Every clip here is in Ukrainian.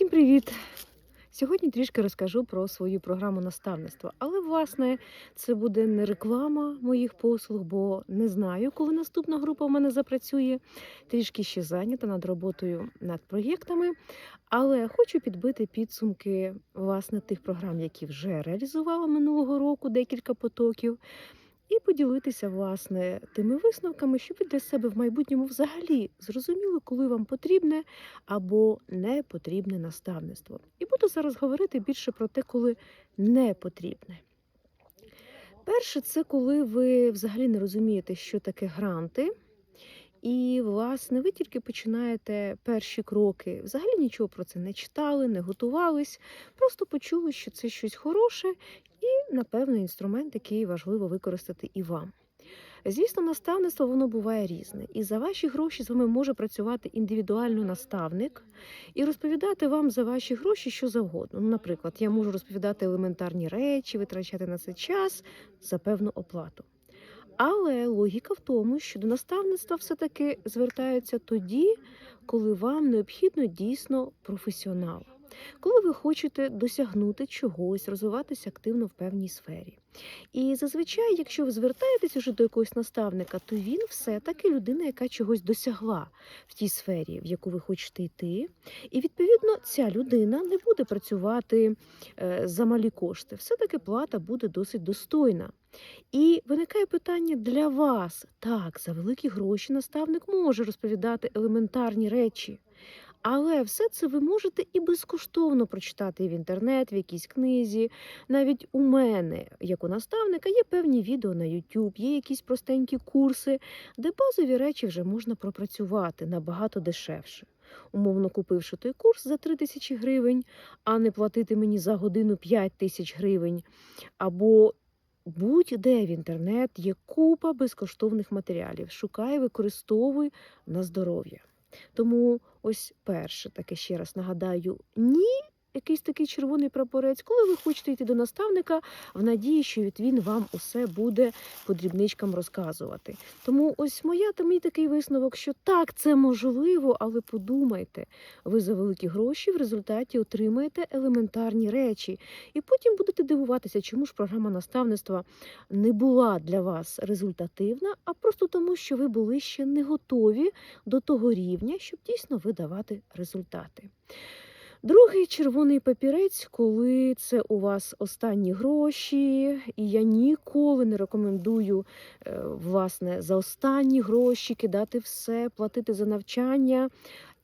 Всім привіт! Сьогодні трішки розкажу про свою програму наставництва. Але, власне, це буде не реклама моїх послуг, бо не знаю, коли наступна група в мене запрацює. Трішки ще зайнята над роботою над проєктами. Але хочу підбити підсумки власне тих програм, які вже реалізувала минулого року, декілька потоків. І поділитися власне тими висновками, щоб ви для себе в майбутньому взагалі зрозуміли, коли вам потрібне або не потрібне наставництво. І буду зараз говорити більше про те, коли не потрібне. Перше, це коли ви взагалі не розумієте, що таке гранти. І, власне, ви тільки починаєте перші кроки. Взагалі нічого про це не читали, не готувались, просто почули, що це щось хороше, і, напевно, інструмент, який важливо використати і вам. Звісно, наставництво воно буває різне, і за ваші гроші з вами може працювати індивідуально наставник і розповідати вам за ваші гроші що завгодно. Ну, наприклад, я можу розповідати елементарні речі, витрачати на це час за певну оплату. Але логіка в тому, що до наставництва все-таки звертаються тоді, коли вам необхідно дійсно професіонал, коли ви хочете досягнути чогось, розвиватися активно в певній сфері. І зазвичай, якщо ви звертаєтесь уже до якогось наставника, то він все-таки людина, яка чогось досягла в тій сфері, в яку ви хочете йти. І відповідно ця людина не буде працювати е, за малі кошти. Все-таки плата буде досить достойна. І виникає питання для вас: так, за великі гроші наставник може розповідати елементарні речі. Але все це ви можете і безкоштовно прочитати в інтернет, в якійсь книзі. Навіть у мене, як у наставника, є певні відео на YouTube, є якісь простенькі курси, де базові речі вже можна пропрацювати набагато дешевше. Умовно купивши той курс за 3 тисячі гривень, а не платити мені за годину 5 тисяч гривень. Або будь-де в інтернет є купа безкоштовних матеріалів. Шукай, використовуй на здоров'я. Тому ось перше, таке ще раз нагадаю, ні. Якийсь такий червоний прапорець, коли ви хочете йти до наставника в надії, що він вам усе буде по дрібничкам розказувати. Тому ось моя та мій такий висновок, що так, це можливо, але подумайте, ви за великі гроші в результаті отримаєте елементарні речі, і потім будете дивуватися, чому ж програма наставництва не була для вас результативна, а просто тому, що ви були ще не готові до того рівня, щоб дійсно видавати результати. Другий червоний папірець, коли це у вас останні гроші, і я ніколи не рекомендую е, власне за останні гроші кидати все, платити за навчання.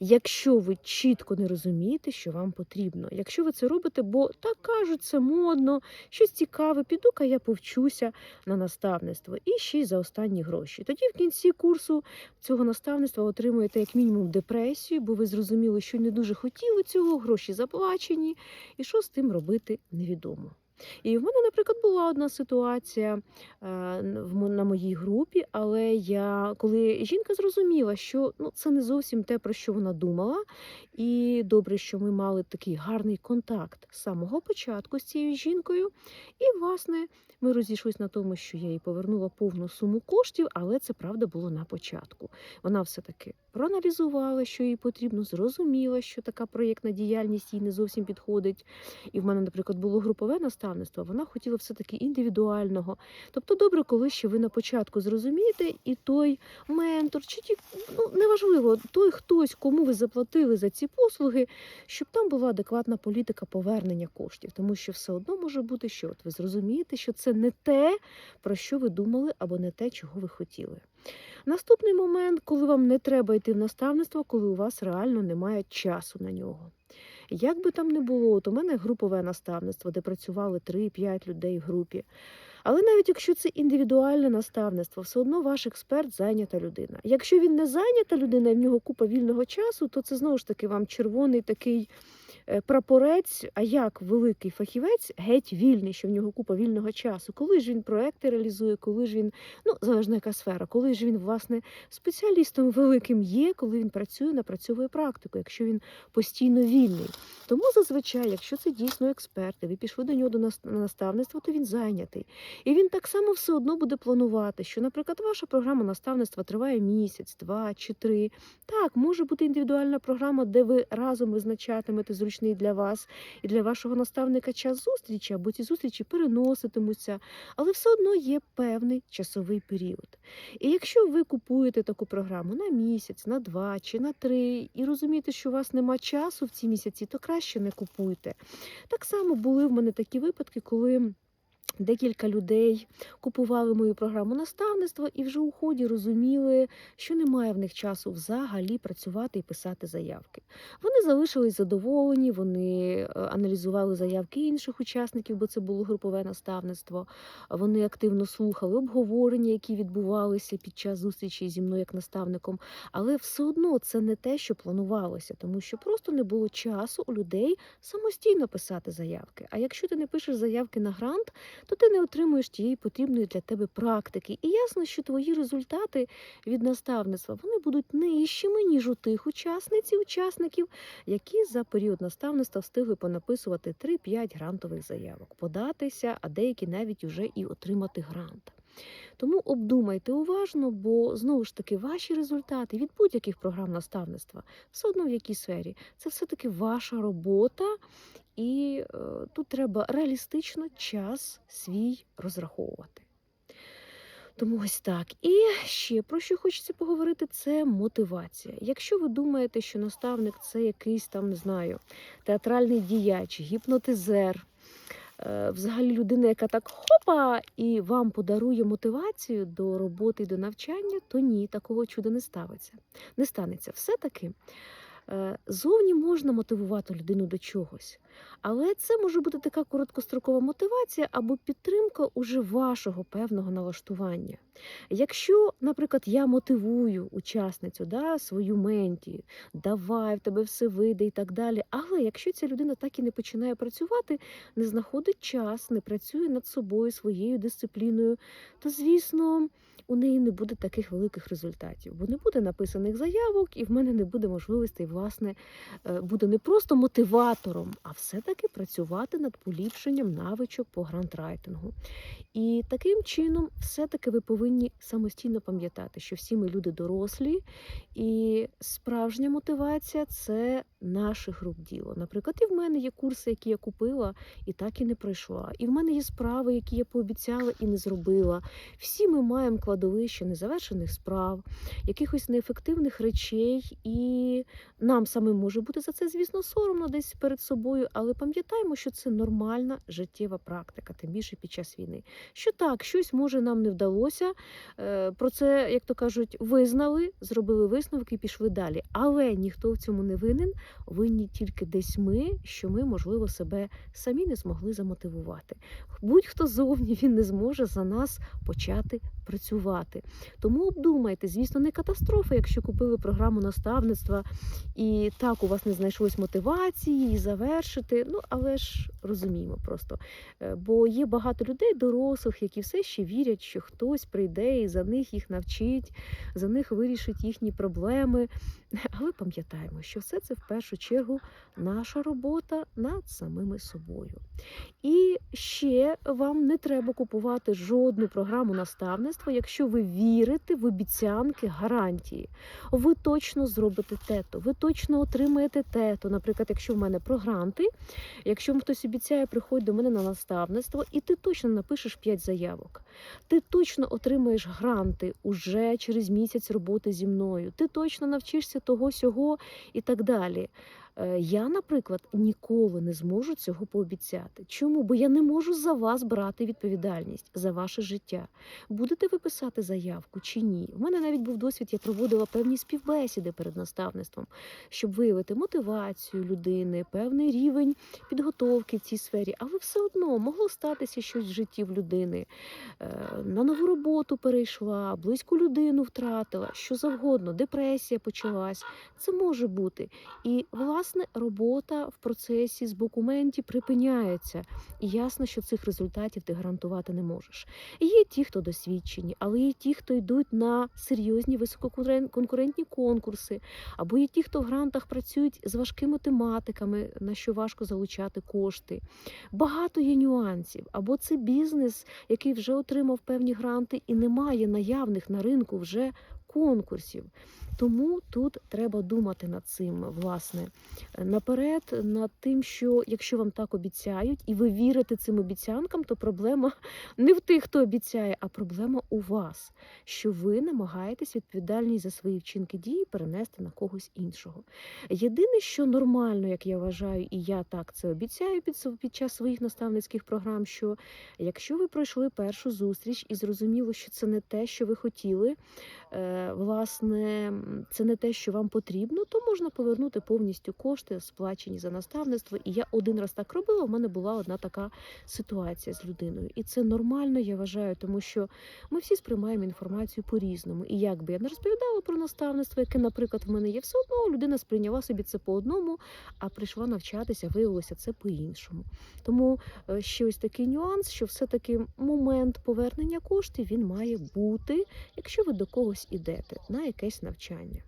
Якщо ви чітко не розумієте, що вам потрібно. Якщо ви це робите, бо так кажуть, це модно, щось цікаве, піду-ка я повчуся на наставництво і ще й за останні гроші. Тоді в кінці курсу цього наставництва отримуєте як мінімум депресію, бо ви зрозуміли, що не дуже хотіли цього, гроші заплачені, і що з тим робити невідомо. І в мене, наприклад, була одна ситуація е, на моїй групі, але я коли жінка зрозуміла, що ну це не зовсім те, про що вона думала, і добре, що ми мали такий гарний контакт з самого початку з цією жінкою. І, власне, ми розійшлися на тому, що я їй повернула повну суму коштів, але це правда було на початку. Вона все-таки проаналізувала, що їй потрібно, зрозуміла, що така проєктна діяльність їй не зовсім підходить. І в мене, наприклад, було групове наставництво. Вона хотіла все-таки індивідуального. Тобто, добре, коли ще ви на початку зрозумієте, і той ментор, чи ті, ну неважливо, той хтось, кому ви заплатили за ці послуги, щоб там була адекватна політика повернення коштів, тому що все одно може бути, що от ви зрозумієте, що це не те, про що ви думали, або не те, чого ви хотіли. Наступний момент, коли вам не треба йти в наставництво, коли у вас реально немає часу на нього. Як би там не було, от у мене групове наставництво, де працювали 3-5 людей в групі. Але навіть якщо це індивідуальне наставництво, все одно ваш експерт зайнята людина. Якщо він не зайнята людина і в нього купа вільного часу, то це знову ж таки вам червоний такий прапорець, а як великий фахівець геть вільний, що в нього купа вільного часу. Коли ж він проекти реалізує, коли ж він, ну залежно яка сфера, коли ж він власне спеціалістом великим є, коли він працює, напрацьовує практику, якщо він постійно вільний. Тому зазвичай, якщо це дійсно експерт, і ви пішли до нього до нас- на наставництво, то він зайнятий. І він так само все одно буде планувати, що, наприклад, ваша програма наставництва триває місяць, два чи три. Так, може бути індивідуальна програма, де ви разом визначатимете зручний зручний для вас і для вашого наставника час зустрічі, або ці зустрічі переноситимуться, але все одно є певний часовий період. І якщо ви купуєте таку програму на місяць, на два чи на три, і розумієте, що у вас нема часу в ці місяці, то краще не купуйте. Так само були в мене такі випадки, коли. Декілька людей купували мою програму наставництва і вже у ході розуміли, що немає в них часу взагалі працювати і писати заявки. Вони залишились задоволені, вони е, аналізували заявки інших учасників, бо це було групове наставництво. Вони активно слухали обговорення, які відбувалися під час зустрічі зі мною як наставником. Але все одно це не те, що планувалося, тому що просто не було часу у людей самостійно писати заявки. А якщо ти не пишеш заявки на грант, то ти не отримуєш тієї потрібної для тебе практики. І ясно, що твої результати від наставництва вони будуть нижчими, ніж у тих учасниць учасників, які за період наставництва встигли понаписувати 3-5 грантових заявок, податися, а деякі навіть уже і отримати грант. Тому обдумайте уважно, бо знову ж таки ваші результати від будь-яких програм наставництва, все одно в якій сфері, це все-таки ваша робота, і е, тут треба реалістично час свій розраховувати. Тому ось так. І ще про що хочеться поговорити, це мотивація. Якщо ви думаєте, що наставник це якийсь там, не знаю, театральний діяч, гіпнотизер, взагалі людина, яка так хопа і вам подарує мотивацію до роботи і до навчання, то ні, такого чуда не ставиться. Не станеться. Все-таки е, зовні можна мотивувати людину до чогось. Але це може бути така короткострокова мотивація або підтримка уже вашого певного налаштування. Якщо, наприклад, я мотивую учасницю да, свою менті, давай в тебе все вийде і так далі. Але якщо ця людина так і не починає працювати, не знаходить час, не працює над собою, своєю дисципліною, то звісно. У неї не буде таких великих результатів, бо не буде написаних заявок, і в мене не буде можливостей, власне, е, буде не просто мотиватором, а все-таки працювати над поліпшенням навичок по грантрайтингу. І таким чином, все-таки ви повинні самостійно пам'ятати, що всі ми люди дорослі, і справжня мотивація це наших рук діло. Наприклад, і в мене є курси, які я купила і так і не пройшла. І в мене є справи, які я пообіцяла і не зробила. Всі ми маємо кладовище незавершених справ, якихось неефективних речей, і нам самим може бути за це, звісно, соромно десь перед собою, але пам'ятаємо, що це нормальна життєва практика, тим більше під час війни. Що так, щось може нам не вдалося. е, Про це, як то кажуть, визнали, зробили висновки і пішли далі. Але ніхто в цьому не винен. Винні тільки десь ми, що ми, можливо, себе самі не змогли замотивувати. Будь-хто зовні він не зможе за нас почати працювати. Тому обдумайте, звісно, не катастрофа, якщо купили програму наставництва і так у вас не знайшлось мотивації її завершити. Ну але ж розуміємо просто. Е, Бо є багато людей, дорослих, які все ще вірять, що хтось прийде і за них їх навчить, за них вирішить їхні проблеми. Але пам'ятаємо, що все це в першу чергу наша робота над самими собою. І ще вам не треба купувати жодну програму наставництва, якщо ви вірите в обіцянки, гарантії. Ви точно зробите тето, ви точно отримаєте тето. Наприклад, якщо в мене про гранти, якщо хтось обіцяє, приходь до мене на наставництво, і ти точно напишеш 5 заявок. Ти точно отримаєш гранти уже через місяць роботи зі мною. Ти точно навчишся того сього і так далі. Е, Я, наприклад, ніколи не зможу цього пообіцяти. Чому? Бо я не можу за вас брати відповідальність за ваше життя. Будете ви писати заявку чи ні? У мене навіть був досвід, я проводила певні співбесіди перед наставництвом, щоб виявити мотивацію людини, певний рівень підготовки в цій сфері, але все одно могло статися щось в житті в людини. Е, На нову роботу перейшла, близьку людину втратила, що завгодно, депресія почалась. Це може бути. І власне робота в процесі з боку менті припиняється. І ясно, що цих результатів ти гарантувати не можеш. Є ті, хто досвідчені, але є ті, хто йдуть на серйозні висококонкурентні конкурси, або є ті, хто в грантах працюють з важкими тематиками, на що важко залучати кошти. Багато є нюансів, або це бізнес, який вже отримав певні гранти і не має наявних на ринку вже конкурсів. Тому тут треба думати над цим, власне, наперед, над тим, що якщо вам так обіцяють, і ви вірите цим обіцянкам, то проблема не в тих, хто обіцяє, а проблема у вас, що ви намагаєтесь відповідальність за свої вчинки дії перенести на когось іншого. Єдине, що нормально, як я вважаю, і я так це обіцяю під, час своїх наставницьких програм, що якщо ви пройшли першу зустріч і зрозуміло, що це не те, що ви хотіли, власне, це не те, що вам потрібно, то можна повернути повністю кошти, сплачені за наставництво. І я один раз так робила. У мене була одна така ситуація з людиною. І це нормально, я вважаю, тому що ми всі сприймаємо інформацію по-різному. І як би я не розповідала про наставництво, яке, наприклад, в мене є, все одно людина сприйняла собі це по одному, а прийшла навчатися, виявилося це по-іншому. Тому е, ще ось такий нюанс, що все-таки момент повернення коштів він має бути, якщо ви до когось ідете на якесь навчання.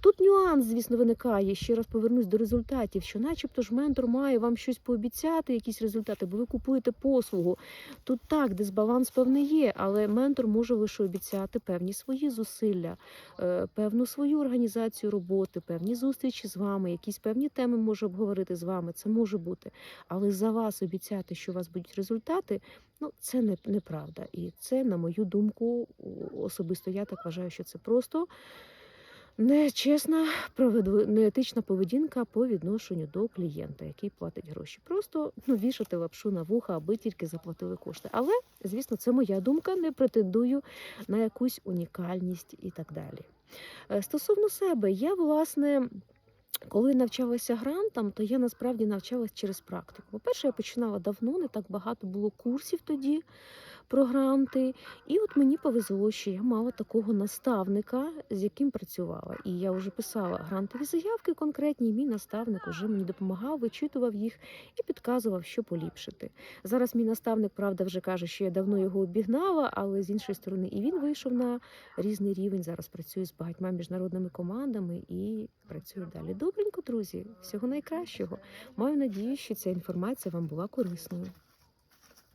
Тут нюанс, звісно, виникає. Ще раз повернусь до результатів, що, начебто, ж ментор має вам щось пообіцяти, якісь результати, бо ви купуєте послугу. Тут так, дисбаланс певний є, але ментор може лише обіцяти певні свої зусилля, е, певну свою організацію роботи, певні зустрічі з вами, якісь певні теми може обговорити з вами. Це може бути. Але за вас обіцяти, що у вас будуть результати, ну це не, неправда. І це, на мою думку, особисто я так вважаю, що це просто нечесна, неетична поведінка по відношенню до клієнта, який платить гроші. Просто ну, вішати лапшу на вуха, аби тільки заплатили кошти. Але, звісно, це моя думка. Не претендую на якусь унікальність і так далі. Е, Стосовно себе, я власне. Коли навчалася грантам, то я насправді навчалась через практику. По-перше, я починала давно, не так багато було курсів тоді про гранти. І от мені повезло, що я мала такого наставника, з яким працювала. І я вже писала грантові заявки конкретні. і Мій наставник вже мені допомагав, вичитував їх і підказував, що поліпшити. Зараз мій наставник, правда, вже каже, що я давно його обігнала, але з іншої сторони, і він вийшов на різний рівень. Зараз працює з багатьма міжнародними командами і працює далі. Добренько, друзі, всього найкращого. Маю надію, що ця інформація вам була корисною.